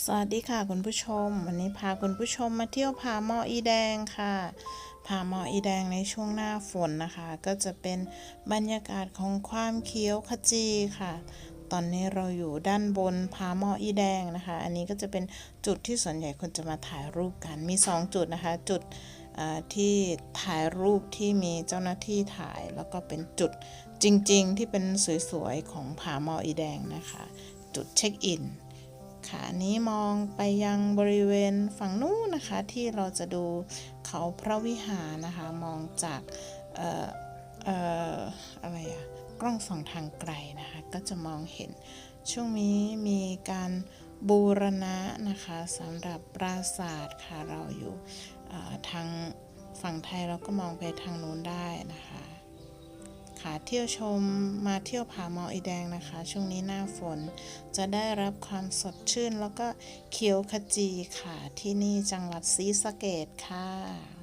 สวัสดีค่ะคุณผู้ชม วันนี้พาคุณผู้ชมมาเที่ยวผาหมออีแดงค่ะผาหมออีแดงในช่วงหน้าฝนนะคะ ก็จะเป็นบรรยากาศของความเขียวขจีค่ะ ตอนนี้เราอยู่ด้านบนผาหมออีแดงนะคะ อันนี้ก็จะเป็นจุดที่ส่วนใหญ่คนจะมาถ่ายรูปกันมี 2 จุดนะคะ จุดที่ถ่ายรูปที่มีเจ้าหน้าที่ถ่ายแล้วก็เป็นจุดจริง ๆ ที่เป็นสวยๆของผาหมออีแดงนะคะ จุดเช็คอิน ค่ะอันนี้มองไปยังบริเวณฝั่งนู้นนะคะที่เราจะดูเขาพระวิหารนะคะมองจากเอ่อเอ่ออะไรอะกล้องส่องทางไกลนะคะก็จะมองเห็นช่วงนี้มีการบูรณะนะคะสำหรับปราสาทค่ะเราอยู่ทางฝั่งไทยเราก็มองไปทางนู้นได้นะคะ คะเที่ยวชมมาเที่ยวผาหมออีแดงนะคะ ช่วงนี้หน้าฝนจะได้รับความสดชื่น แล้วก็เขียวขจีค่ะที่นี่จังหวัดศรีสะเกดค่ะ